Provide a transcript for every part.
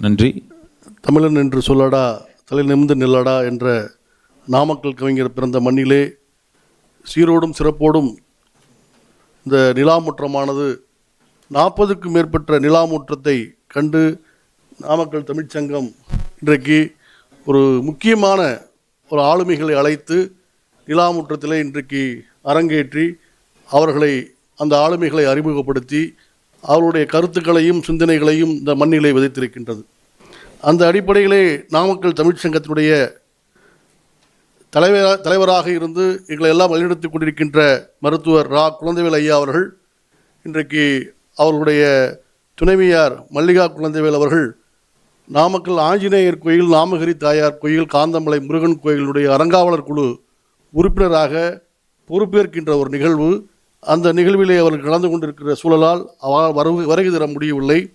நன்றி. தமிழன் என்று சொல்லடா தலை நிமிந்து நில்லடா என்ற நாமக்கல் கவிஞர் பிறந்த மண்ணிலே சீரோடும் சிறப்போடும் இந்த நிலாமுற்றமானது நாற்பதுக்கும் மேற்பட்ட நிலாமுற்றத்தை கண்டு நாமக்கல் தமிழ்ச்சங்கம் இன்றைக்கு ஒரு முக்கியமான ஒரு ஆளுமைகளை அழைத்து நிலாமுற்றத்திலே இன்றைக்கு அரங்கேற்றி அவர்களை அந்த ஆளுமைகளை அறிமுகப்படுத்தி அவருடைய கருத்துக்களையும் சிந்தனைகளையும் இந்த மண்ணிலே விதைத்திருக்கின்றது. அந்த அடிப்படையிலே நாமக்கல் தமிழ்ச்சங்கத்தினுடைய தலைவர தலைவராக இருந்து எங்களை எல்லாம் வழிநடத்தி கொண்டிருக்கின்ற மருத்துவர் ரா. குழந்தைவேல் ஐயா அவர்கள் இன்றைக்கு அவர்களுடைய துணைவியார் மல்லிகா குழந்தைவேல் அவர்கள் நாமக்கல் ஆஞ்சநேயர் கோயில் நாமகிரி தாயார் கோயில் காந்தமலை முருகன் கோயிலுடைய அறங்காவலர் குழு உறுப்பினராக பொறுப்பேற்கின்ற ஒரு நிகழ்வு. அந்த நிகழ்விலே அவர்கள் கலந்து கொண்டிருக்கிற சூழலால் அவ- வரவு வருகை தர முடியவில்லை.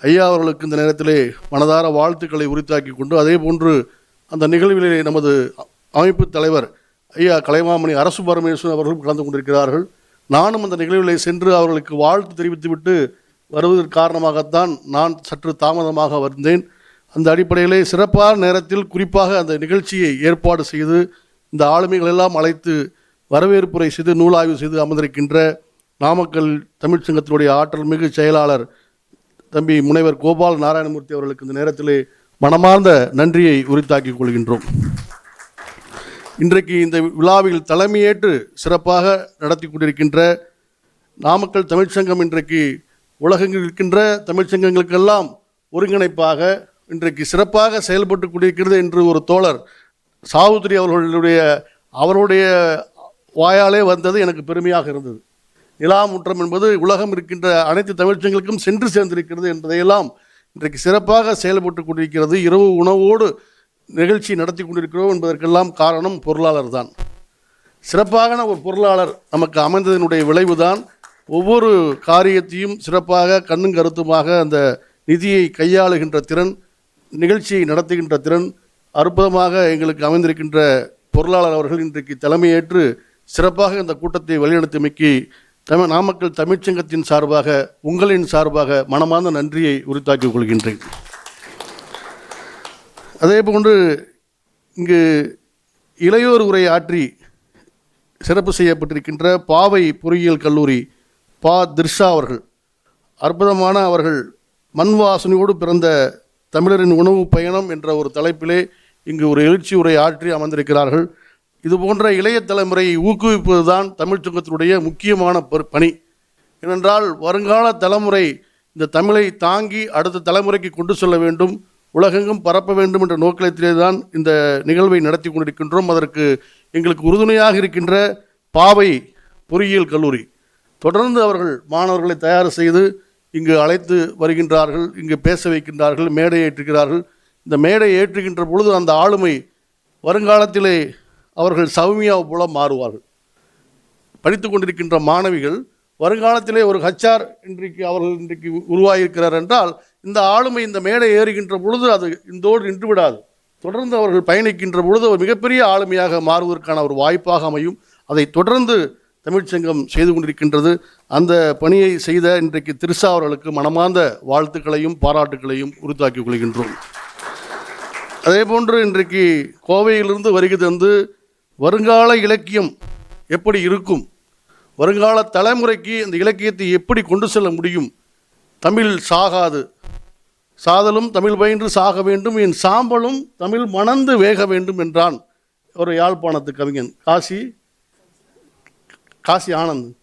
ஐயா அவர்களுக்கு இந்த நேரத்திலே மனதார வாழ்த்துக்களை உரித்தாக்கி கொண்டு அதே போன்று அந்த நிகழ்விலே நமது அமைப்பு தலைவர் ஐயா கலைமாமணி அரசு பரமேஸ்வரன் அவர்களும் கலந்து கொண்டிருக்கிறார்கள். நானும் அந்த நிகழ்விலே சென்று அவர்களுக்கு வாழ்த்து தெரிவித்துவிட்டு வருவதற்கு காரணமாகத்தான் நான் சற்று தாமதமாக வந்தேன் அந்த அடிப்படையிலே சிறப்பான நேரத்தில் குறிப்பாக அந்த நிகழ்ச்சியை ஏற்பாடு செய்து இந்த ஆளுமைகள் எல்லாம் அழைத்து வரவேற்புரை செய்து நூலாய்வு செய்து அமர்ந்திருக்கின்ற நாமக்கல் தமிழ்ச்சங்கத்தினுடைய ஆற்றல் மிகு செயலாளர் தம்பி முனைவர் கோபால் நாராயணமூர்த்தி அவர்களுக்கு இந்த நேரத்திலே மனமார்ந்த நன்றியை உரித்தாக்கிக் கொள்கின்றோம். இன்றைக்கு இந்த விழாவில் தலைமையேற்று சிறப்பாக நடத்தி கொண்டிருக்கின்ற நாமக்கல் தமிழ்ச்சங்கம் இன்றைக்கு உலகெங்கில் இருக்கின்ற தமிழ்ச்சங்கங்களுக்கெல்லாம் ஒருங்கிணைப்பாக இன்றைக்கு சிறப்பாக செயல்பட்டு கொண்டிருக்கிறது என்று ஒரு தோழர் சாவுத்ரி அவர்களுடைய அவருடைய வாயாலே வந்தது எனக்கு பெருமையாக இருந்தது. நிலாமுற்றம் என்பது உலகம் இருக்கின்ற அனைத்து தமிழ்ச்சங்களுக்கும் சென்று சேர்ந்திருக்கிறது என்பதையெல்லாம் இன்றைக்கு சிறப்பாக செயல்பட்டு கொண்டிருக்கிறது. இரவு உணவோடு நிகழ்ச்சி நடத்தி கொண்டிருக்கிறோம் என்பதற்கெல்லாம் காரணம் பொருளாளர் தான். சிறப்பான ஒரு பொருளாளர் நமக்கு அமைந்ததனுடைய விளைவுதான் ஒவ்வொரு காரியத்தையும் சிறப்பாக கண்ணும் கருத்துமாக அந்த நிதியை கையாளுகின்ற திறன் நிகழ்ச்சியை நடத்துகின்ற திறன் அற்புதமாக எங்களுக்கு அமைந்திருக்கின்ற பொருளாளர் அவர்கள் இன்றைக்கு தலைமையேற்று சிறப்பாக இந்த கூட்டத்தை வழிநடத்தியமைக்கு தமிழ் நாமக்கல் தமிழ்ச்சங்கத்தின் சார்பாக உங்களின் சார்பாக மனமார்ந்த நன்றியை உரித்தாக்கிக் கொள்கின்றேன். அதே போன்று இங்கு இளையோர் உரை ஆற்றி சிறப்பு செய்யப்பட்டிருக்கின்ற பாவை பொறியியல் கல்லூரி பா. திர்ஷா அவர்கள். அற்புதமான அவர்கள். மண் வாசனையோடு பிறந்த தமிழரின் உணவு பயணம் என்ற ஒரு தலைப்பிலே இங்கு ஒரு எழுச்சி உரை ஆற்றி அமர்ந்திருக்கிறார்கள். இது போன்ற இளைய தலைமுறையை ஊக்குவிப்பதுதான் தமிழ்ச்சங்கத்தினுடைய முக்கியமான பர்- பணி. ஏனென்றால் வருங்கால தலைமுறை இந்த தமிழை தாங்கி அடுத்த தலைமுறைக்கு கொண்டு செல்ல வேண்டும் உலகெங்கும் பரப்ப வேண்டும் என்ற நோக்கத்திலே தான் இந்த நிகழ்வை நடத்தி கொண்டிருக்கின்றோம். அதற்கு எங்களுக்கு உறுதுணையாக இருக்கின்ற பாவை பொறியியல் கல்லூரி. தொடர்ந்து அவர்கள் மாணவர்களை தயார் செய்து இங்கு அழைத்து வருகின்றார்கள் இங்கு பேச வைக்கின்றார்கள் மேடை ஏற்றுகிறார்கள். இந்த மேடை ஏற்றுகின்ற பொழுது அந்த ஆளுமை வருங்காலத்திலே அவர்கள் சௌமியா போல மாறுவார்கள். படித்து கொண்டிருக்கின்ற மாணவிகள் வருங்காலத்திலே ஒரு ஹச்ஆர் இன்றைக்கு அவர்கள் இன்றைக்கு உருவாகியிருக்கிறார் என்றால் இந்த ஆளுமை இந்த மேடை ஏறுகின்ற பொழுது அது இந்தோடு நின்று விடாது தொடர்ந்து அவர்கள் பயணிக்கின்ற பொழுது ஒரு மிகப்பெரிய ஆளுமையாக மாறுவதற்கான ஒரு வாய்ப்பாக அமையும். அதை தொடர்ந்து தமிழ்ச்சங்கம் செய்து கொண்டிருக்கின்றது. அந்த பணியை செய்த இன்றைக்கு திருசா அவர்களுக்கு மனமார்ந்த வாழ்த்துக்களையும் பாராட்டுக்களையும் உறுத்தாக்கிக் கொள்கின்றோம். அதே போன்று இன்றைக்கு கோவையிலிருந்து வருகை தந்து வருங்கால இலக்கியம் எப்படி இருக்கும்? வருங்கால தலைமுறைக்கு இந்த இலக்கியத்தை எப்படி கொண்டு செல்ல முடியும்? தமிழ் சாகாது. சாதலும் தமிழ் பயின்று சாக வேண்டும். என் சாம்பலும் தமிழ் மணந்து வேக வேண்டும் என்றான் ஒரு யாழ்ப்பாணத்து கவிஞன். காசி காசி ஆனந்த்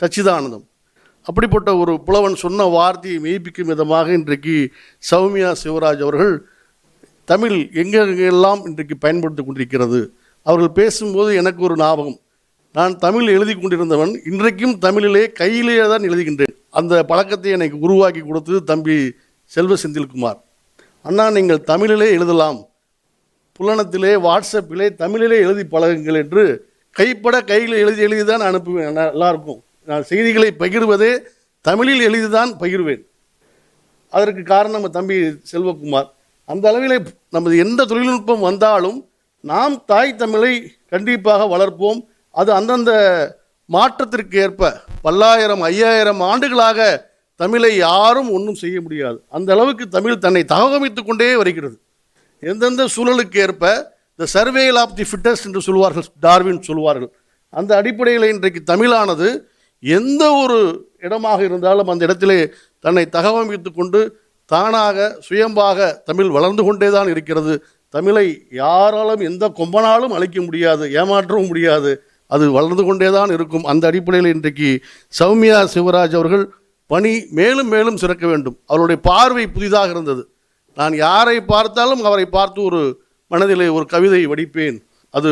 சச்சிதானந்தம். அப்படிப்பட்ட ஒரு புலவன் சொன்ன வார்த்தையை மெய்ப்பிக்கும் விதமாக இன்றைக்கு சௌமியா சிவராஜ் அவர்கள் தமிழ் எங்கெங்கெல்லாம் இன்றைக்கு பயன்படுத்தி கொண்டிருக்கிறது? அவர்கள் பேசும்போது எனக்கு ஒரு ஞாபகம். நான் தமிழ் எழுதி கொண்டிருந்தவன் இன்றைக்கும் தமிழிலே கையிலேயே தான் எழுதுகின்றேன். அந்த பழக்கத்தை எனக்கு உருவாக்கி கொடுத்தது தம்பி செல்வ செந்தில்குமார். அண்ணா நீங்கள் தமிழிலே எழுதலாம். புலனத்திலே வாட்ஸ்அப்பிலே தமிழிலே எழுதி பழகுங்கள் என்று கைப்பட கையில் எழுதி எழுதி தான் அனுப்புவேன். நல்லாயிருக்கும். எல்லாருக்கும் நான் செய்திகளை பகிர்வதே தமிழில் எழுதி தான் பகிர்வேன். அதற்கு காரணம் நம்ம தம்பி செல்வகுமார். அந்த அளவிலே நமது எந்த தொழில்நுட்பம் வந்தாலும் நாம் தாய் தமிழை கண்டிப்பாக வளர்ப்போம். அது அந்தந்த மாற்றத்திற்கு ஏற்ப பல்லாயிரம் ஐயாயிரம் ஆண்டுகளாக தமிழை யாரும் ஒன்றும் செய்ய முடியாது. அந்த அளவுக்கு தமிழ் தன்னை தகவமைத்து கொண்டே வருகிறது. எந்தெந்த சூழலுக்கு ஏற்ப த சர்வேல் ஆஃப் தி ஃபிட்டஸ்ட் என்று சொல்வார்கள் டார்வின் சொல்வார்கள். அந்த அடிப்படையில் இன்றைக்கு தமிழானது எந்த ஒரு இடமாக இருந்தாலும் அந்த இடத்திலே தன்னை தகவமைத்து கொண்டு தானாக சுயம்பாக தமிழ் வளர்ந்து கொண்டே தான் இருக்கிறது. தமிழை யாராலும் எந்த கொம்பனாலும் அழிக்க முடியாது ஏமாற்றவும் முடியாது. அது வளர்ந்து கொண்டே தான் இருக்கும். அந்த அடிப்படையில் இன்றைக்கு சௌமியா சிவராஜ் அவர்கள் பணி மேலும் மேலும் சிறக்க வேண்டும். அவருடைய பார்வை புதிதாக இருந்தது. நான் யாரை பார்த்தாலும் அவரை பார்த்து ஒரு மனதிலே ஒரு கவிதை வடிப்பேன். அது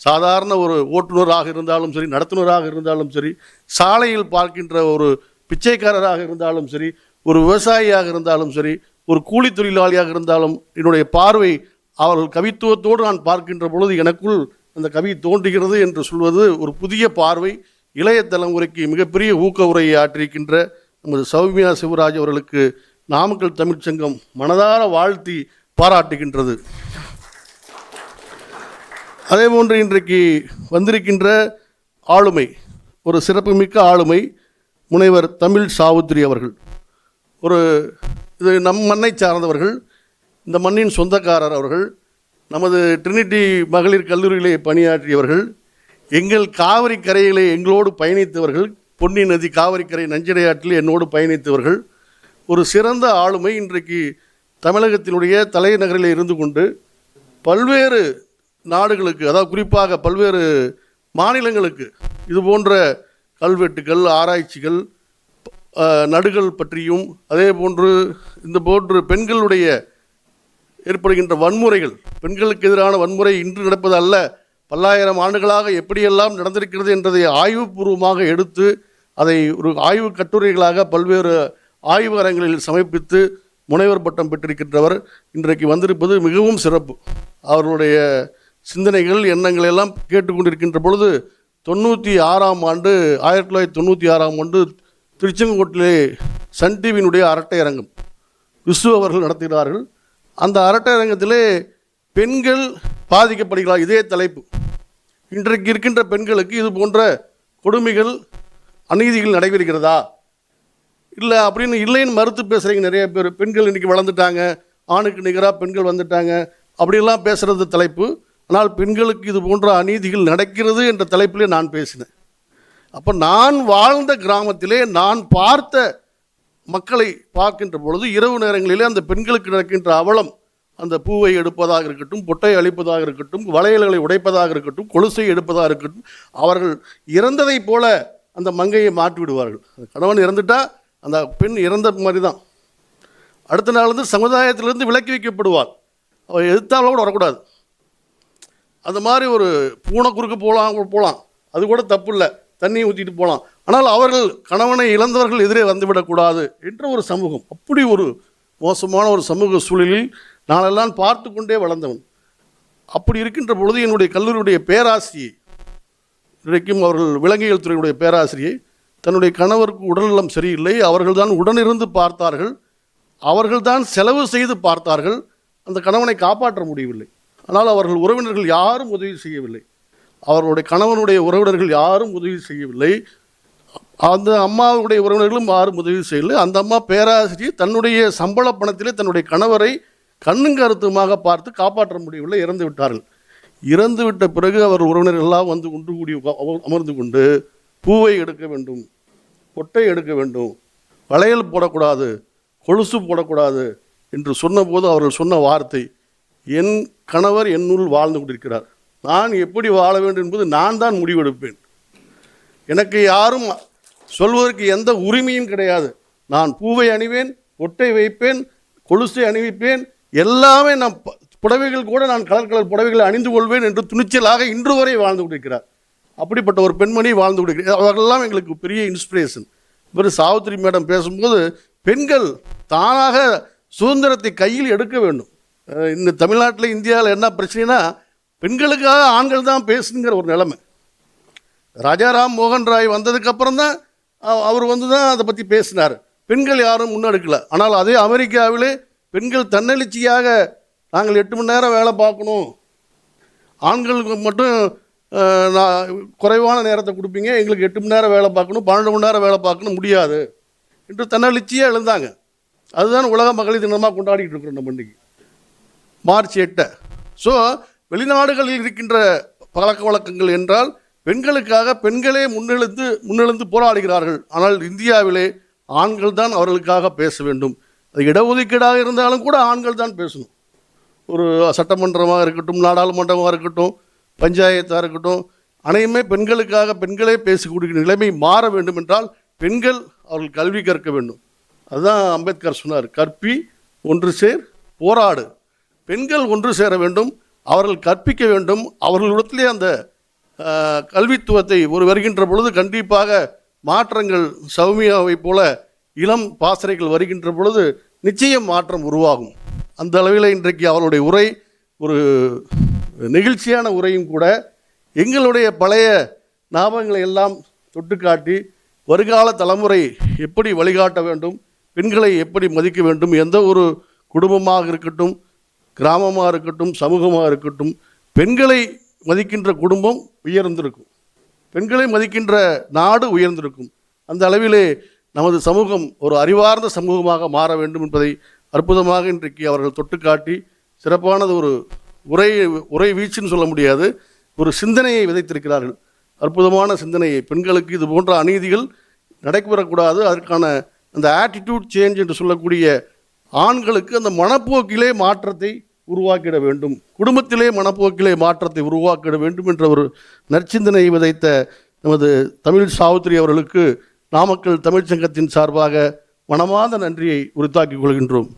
சாதாரண ஒரு ஓட்டுநராக இருந்தாலும் சரி நடத்துனராக இருந்தாலும் சரி சாலையில் பார்க்கின்ற ஒரு பிச்சைக்காரராக இருந்தாலும் சரி ஒரு விவசாயியாக இருந்தாலும் சரி ஒரு கூலி தொழிலாளியாக இருந்தாலும் என்னுடைய பார்வை அவர்கள் கவித்துவத்தோடு நான் பார்க்கின்ற பொழுது எனக்குள் அந்த கவி தோன்றுகிறது என்று சொல்வது ஒரு புதிய பார்வை. இளைய தலைமுறைக்கு மிகப்பெரிய ஊக்க உரையை ஆற்றியிருக்கின்ற நமது சௌமியா சிவராஜ் அவர்களுக்கு நாமக்கல் தமிழ்ச்சங்கம் மனதார வாழ்த்தி பாராட்டுகின்றது. அதே போன்று இன்றைக்கு வந்திருக்கின்ற ஆளுமை ஒரு சிறப்புமிக்க ஆளுமை முனைவர் தமிழ் சாவுத்திரி அவர்கள். ஒரு இது நம் மண்ணை சார்ந்தவர்கள். இந்த மண்ணின் சொந்தக்காரர் அவர்கள் நமது ட்ரினிட்டி மகளிர் கல்லூரியிலே பணியாற்றியவர்கள் எங்கள் காவிரி கரையிலே எங்களோடு பயணித்தவர்கள் பொன்னி நதி காவிரி கரை நஞ்சிடையாற்றில் என்னோடு பயணித்தவர்கள் ஒரு சிறந்த ஆளுமை இன்றைக்கு தமிழகத்தினுடைய தலைநகரில் இருந்து கொண்டு பல்வேறு நாடுகளுக்கு அதாவது குறிப்பாக பல்வேறு மாநிலங்களுக்கு இது போன்ற கல்வெட்டுகள் ஆராய்ச்சிகள் நடுகள் பற்றியும் அதே போன்று இந்த போன்று பெண்களுடைய ஏற்படுகின்ற வன்முறைகள் பெண்களுக்கு எதிரான வன்முறை இன்று நடப்பது அல்ல பல்லாயிரம் ஆண்டுகளாக எப்படியெல்லாம் நடந்திருக்கிறது என்பதை ஆய்வுபூர்வமாக எடுத்து அதை ஒரு ஆய்வு கட்டுரைகளாக பல்வேறு ஆய்வகங்களில் சமர்ப்பித்து முனைவர் பட்டம் பெற்றிருக்கின்றவர். இன்றைக்கு வந்திருப்பது மிகவும் சிறப்பு. அவர்களுடைய சிந்தனைகள் எண்ணங்கள் எல்லாம் கேட்டுக்கொண்டிருக்கின்ற பொழுது தொண்ணூற்றி ஆறாம் ஆண்டு ஆயிரத்தி தொள்ளாயிரத்தி தொண்ணூற்றி ஆறாம் ஆண்டு திருச்செங்கோட்டிலே சன் டிவியினுடைய அரட்டை அரங்கம் விசு அவர்கள் நடத்துகிறார்கள். அந்த அரட்டை அரங்கத்திலே பெண்கள் பாதிக்கப்படுகிறார் இதே தலைப்பு. இன்றைக்கு இருக்கின்ற பெண்களுக்கு இது போன்ற கொடுமைகள் அநீதிகள் நடைபெறுகிறதா? இல்லை அப்படின்னு இல்லைன்னு மறுத்து பேசுகிறீங்க நிறைய பேர். பெண்கள் இன்றைக்கி வளர்ந்துட்டாங்க ஆணுக்கு நிகராக பெண்கள் வந்துட்டாங்க. அப்படிலாம் பேசுகிறது தலைப்பு. ஆனால் பெண்களுக்கு இது போன்ற அநீதிகள் நடக்கிறது என்ற தலைப்பிலே நான் பேசினேன். அப்போ நான் வாழ்ந்த கிராமத்திலே நான் பார்த்த மக்களை பார்க்கின்ற பொழுது இரவு நேரங்களிலே அந்த பெண்களுக்கு நடக்கின்ற அவலம் அந்த பூவை எடுப்பதாக இருக்கட்டும் பொட்டை அழிப்பதாக இருக்கட்டும் வளையல்களை உடைப்பதாக இருக்கட்டும் கொலுசை எடுப்பதாக இருக்கட்டும் அவர்கள் இறந்ததைப் போல அந்த மங்கையை மாற்றி விடுவார்கள். கணவன் இறந்துட்டா அந்த பெண் இறந்த மாதிரி தான் அடுத்த நாள் வந்து சமுதாயத்திலிருந்து விலக்கி வைக்கப்படுவார் அவர் எதிர்த்தாலும் கூட வரக்கூடாது. அந்த மாதிரி ஒரு பூனை குறுக்க போகலாம் போகலாம் அது கூட தப்பு இல்லை. தண்ணியை ஊற்றிட்டு போகலாம் ஆனால் அவர்கள் கணவனை இழந்தவர்கள் எதிரே வந்துவிடக்கூடாது என்ற ஒரு சமூகம் அப்படி ஒரு மோசமான ஒரு சமூக சூழலில் நானெல்லாம் பார்த்து கொண்டே வளர்ந்தவன். அப்படி இருக்கின்ற பொழுது என்னுடைய கல்லூரியுடைய பேராசிரியை இன்றைக்கும் அவர்கள் விலங்கியல் துறையுடைய பேராசிரியை தன்னுடைய கணவருக்கு உடல்நலம் சரியில்லை அவர்கள்தான் உடனிருந்து பார்த்தார்கள் அவர்கள்தான் செலவு செய்து பார்த்தார்கள் அந்த கணவனை காப்பாற்ற முடியவில்லை. ஆனால் அவர்கள் உறவினர்கள் யாரும் உதவி செய்யவில்லை. அவர்களுடைய கணவனுடைய உறவினர்கள் யாரும் உதவி செய்யவில்லை. அந்த அம்மாவுடைய உறவினர்களும் யாரும் உதவி செய்யலை. அந்த அம்மா பேராசிரியர் தன்னுடைய சம்பள பணத்திலே தன்னுடைய கணவரை கண்ணும் கருத்துமாக பார்த்து காப்பாற்ற முடியவில்லை இறந்து விட்டார்கள். இறந்து விட்ட பிறகு அவர் உறவினர்கள் எல்லாம் வந்து ஒன்று கூடி அமர்ந்து கொண்டு பூவை எடுக்க வேண்டும் கொட்டை எடுக்க வேண்டும் வளையல் போடக்கூடாது கொலுசு போடக்கூடாது என்று சொன்னபோது அவர்கள் சொன்ன வார்த்தை என் கணவர் என்னுள் வாழ்ந்து கொண்டிருக்கிறார். நான் எப்படி வாழ வேண்டும் என்பது நான் தான் முடிவெடுப்பேன். எனக்கு யாரும் சொல்வதற்கு எந்த உரிமையும் கிடையாது. நான் பூவை அணிவேன் ஒட்டை வைப்பேன் கொலுசை அணிவிப்பேன் எல்லாமே நான் ப- புடவைகள் கூட நான் கலர் கலர் புடவைகளை அணிந்து கொள்வேன் என்று துணிச்சலாக இன்று வரை வாழ்ந்து கொண்டிருக்கிறார். அப்படிப்பட்ட ஒரு பெண்மணி வாழ்ந்து கொண்டிருக்கிறார். அதெல்லாம் எங்களுக்கு பெரிய இன்ஸ்பிரேஷன் இவர் சாவித்திரி மேடம் பேசும்போது பெண்கள் தானாக சுதந்திரத்தை கையில் எடுக்க வேண்டும். இந்த தமிழ்நாட்டில் இந்தியாவில் என்ன பிரச்சனைனா பெண்களுக்காக ஆண்கள் தான் பேசுங்கிற ஒரு நிலைமை. ராஜாராம் மோகன் ராய் வந்ததுக்கு அப்புறம் தான் அவர் வந்து தான் அதை பற்றி பேசினார். பெண்கள் யாரும் முன்னெடுக்கல. ஆனால் அதே அமெரிக்காவிலே பெண்கள் தன்னெழுச்சியாக நாங்கள் எட்டு மணி நேரம் வேலை பார்க்கணும். ஆண்களுக்கு மட்டும் நான் குறைவான நேரத்தை கொடுப்பீங்க. எங்களுக்கு எட்டு மணி நேரம் வேலை பார்க்கணும். பன்னெண்டு மணி நேரம் வேலை பார்க்கணும். முடியாது. என்று தன்னெழுச்சியாக எழுந்தாங்க. அதுதான் உலக மகளிர் தினமாக கொண்டாடிட்டு இருக்கிறோம் நம்ம இன்னைக்கு. மார்ச் எட்டை. ஸோ வெளிநாடுகளில் இருக்கின்ற பழக்க வழக்கங்கள் என்றால் பெண்களுக்காக பெண்களே முன்னெழுந்து முன்னெழுந்து போராடுகிறார்கள். ஆனால் இந்தியாவிலே ஆண்கள் தான் அவர்களுக்காக பேச வேண்டும். அது இடஒதுக்கீடாக இருந்தாலும் கூட ஆண்கள் தான் பேசணும். ஒரு சட்டமன்றமாக இருக்கட்டும் நாடாளுமன்றமாக இருக்கட்டும் பஞ்சாயத்தாக இருக்கட்டும் அனைத்துமே பெண்களுக்காக பெண்களே பேசக்கூடிய நிலைமை மாற வேண்டும் என்றால் பெண்கள் அவர்கள் கல்வி கற்க வேண்டும். அதுதான் அம்பேத்கர் சொன்னார். கற்பி ஒன்று சேர் போராடு. பெண்கள் ஒன்று சேர வேண்டும் அவர்கள் கற்பிக்க வேண்டும். அவர்களிடத்திலே அந்த கல்வித்துவத்தை ஒரு வருகின்ற பொழுது கண்டிப்பாக மாற்றங்கள் சௌமியாவைப் போல இளம் பாசறைகள் வருகின்ற பொழுது நிச்சயம் மாற்றம் உருவாகும். அந்த அளவில் இன்றைக்கு அவருடைய உரை ஒரு நெகிழ்ச்சியான உரையும் கூட எங்களுடைய பழைய ஞாபகங்களை எல்லாம் தொட்டுக்காட்டி வருகால வருங்கால தலைமுறை எப்படி வழிகாட்ட வேண்டும் பெண்களை எப்படி மதிக்க வேண்டும் எந்த ஒரு குடும்பமாக இருக்கட்டும் கிராமமாக இருக்கட்டும் சமூகமாக இருக்கட்டும் பெண்களை மதிக்கின்ற குடும்பம் உயர்ந்திருக்கும். பெண்களை மதிக்கின்ற நாடு உயர்ந்திருக்கும். அந்த அளவிலே நமது சமூகம் ஒரு அறிவார்ந்த சமூகமாக மாற வேண்டும் என்பதை அற்புதமாக இன்றைக்கு அவர்கள் தொட்டு காட்டி சிறப்பானது ஒரு உரை உரை வீச்சுன்னு சொல்ல முடியாது ஒரு சிந்தனையை விதைத்திருக்கிறார்கள். அற்புதமான சிந்தனையை. பெண்களுக்கு இது போன்ற அநீதிகள் நடைபெறக்கூடாது. அதற்கான அந்த ஆட்டிடியூட் சேஞ்ச் என்று சொல்லக்கூடிய ஆண்களுக்கு அந்த மனப்போக்கிலே மாற்றத்தை உருவாக்கிட வேண்டும். குடும்பத்திலே மனப்போக்கிலே மாற்றத்தை உருவாக்கிட வேண்டும் என்ற ஒரு நற்சிந்தனையை விதைத்த நமது தமிழ் சாவித்திரி அவர்களுக்கு நாமக்கல் தமிழ்ச் சங்கத்தின் சார்பாக மனமார்ந்த நன்றியை உரித்தாக்கிக் கொள்கின்றோம்.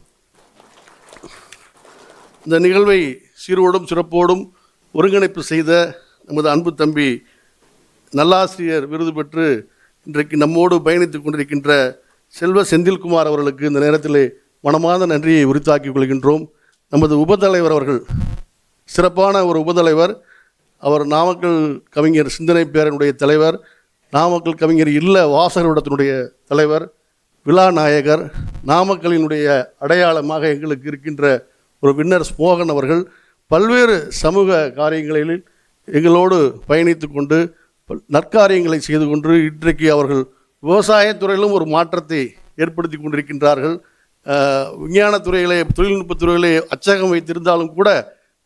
இந்த நிகழ்வை சீரோடும் சிறப்போடும் ஒருங்கிணைப்பு செய்த நமது அன்பு தம்பி நல்லாசிரியர் விருது பெற்று இன்றைக்கு நம்மோடு பயணித்துக் கொண்டிருக்கின்ற செல்வ செந்தில்குமார் அவர்களுக்கு இந்த நேரத்தில் மனமார்ந்த நன்றியை உரித்தாக்கிக் கொள்கின்றோம். நமது உபதலைவர் அவர்கள் சிறப்பான ஒரு உபதலைவர். அவர் நாமக்கல் கவிஞர் சிந்தனை பேரனுடைய தலைவர் நாமக்கல் கவிஞர் இல்ல வாசகருடத்தினுடைய தலைவர் விழா நாயகர் நாமக்கலினுடைய அடையாளமாக எங்களுக்கு இருக்கின்ற ஒரு வின்னர் ஸ்மோகன் அவர்கள் பல்வேறு சமூக காரியங்களில் எங்களோடு பயணித்து கொண்டு பல்- நற்காரியங்களை செய்து கொண்டு இன்றைக்கு அவர்கள் விவசாயத்துறையிலும் ஒரு மாற்றத்தை ஏற்படுத்தி கொண்டிருக்கின்றார்கள். அஹ், விஞ்ஞானத் துறையிலே துறையிலே அச்சகம் வைத்திருந்தாலும் கூட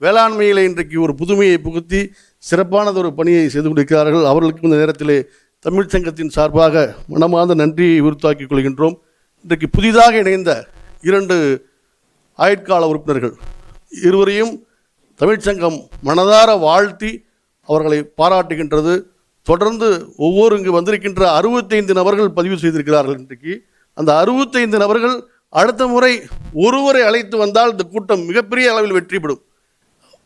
வேளாண்மையிலே இன்றைக்கு ஒரு புதுமையை புகுத்தி சிறப்பானது ஒரு பணியை செய்து கொடுக்கிறார்கள் அவர்களுக்கு இந்த நேரத்திலே தமிழ்ச் சங்கத்தின் சார்பாக மனமார்ந்த நன்றியை உறுத்தாக்கிக் கொள்கின்றோம். இன்றைக்கு புதிதாக இணைந்த இரண்டு ஆயுட்கால உறுப்பினர்கள் இருவரையும் தமிழ்ச்சங்கம் மனதார வாழ்த்தி அவர்களை பாராட்டுகின்றது. தொடர்ந்து ஒவ்வொரு இங்கு வந்திருக்கின்ற அறுபத்தைந்து நபர்கள் பதிவு செய்திருக்கிறார்கள் இன்றைக்கு. அந்த அறுபத்தைந்து நபர்கள் அடுத்த முறை ஒருவரை அழைத்து வந்தால் இந்த கூட்டம் மிகப்பெரிய அளவில் வெற்றி பெறும்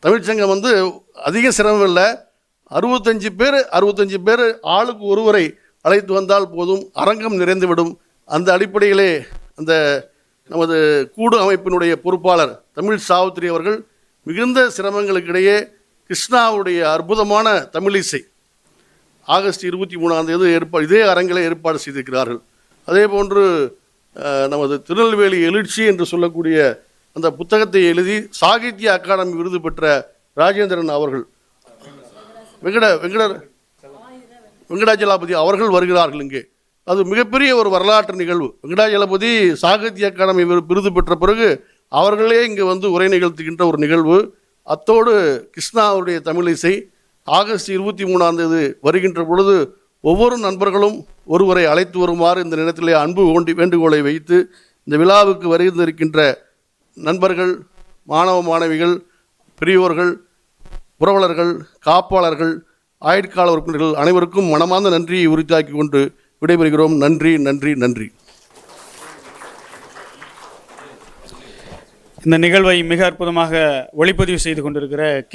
தமிழ்ச்சங்கம் வந்து அதிக சிரமம் இல்லை. அறுபத்தஞ்சு பேர் அறுபத்தஞ்சு பேர் ஆளுக்கு ஒருவரை அழைத்து வந்தால் போதும். அரங்கம் நிறைந்துவிடும். அந்த அடிப்படையிலே அந்த நமது கூடு அமைப்பினுடைய பொறுப்பாளர் தமிழ் சாவித்திரி அவர்கள் மிகுந்த சிரமங்களுக்கிடையே கிருஷ்ணாவுடைய அற்புதமான தமிழிசை ஆகஸ்ட் இருபத்தி மூணாம் தேதி ஏற்பாடு இதே அரங்கில் ஏற்பாடு செய்திருக்கிறார்கள். அதே போன்று நமது திருநெல்வேலி எழுச்சி என்று சொல்லக்கூடிய அந்த புத்தகத்தை எழுதி சாகித்ய அகாடமி விருது பெற்ற ராஜேந்திரன் அவர்கள். வெங்கட வெங்கட வெங்கடாஜலபதி அவர்கள் வருகிறார்கள் இங்கே. அது மிகப்பெரிய ஒரு வரலாற்று நிகழ்வு. வெங்கடாஜலபதி சாகித்ய அகாடமி விருது பெற்ற பிறகு அவர்களே இங்கே வந்து உரை நிகழ்த்துகின்ற ஒரு நிகழ்வு. அத்தோடு கிருஷ்ணா அவருடைய தமிழிசை ஆகஸ்ட் இருபத்தி மூணாம் தேதி வருகின்ற பொழுது ஒவ்வொரு நண்பர்களும் ஒருவரை அழைத்து வருமாறு இந்த நேரத்திலே அன்பு ஓண்டி வேண்டுகோளை வைத்து இந்த விழாவுக்கு வருகின்றிருக்கின்ற நண்பர்கள் மாணவ மாணவிகள் பெரியோர்கள் புரவலர்கள் காப்பாளர்கள் ஆயுட்கால உறுப்பினர்கள் அனைவருக்கும் மனமார்ந்த நன்றியை உறுதியாக்கி கொண்டு விடைபெறுகிறோம். நன்றி நன்றி நன்றி. இந்த நிகழ்வை மிக அற்புதமாக ஒளிப்பதிவு செய்து கொண்டிருக்கிற கிங்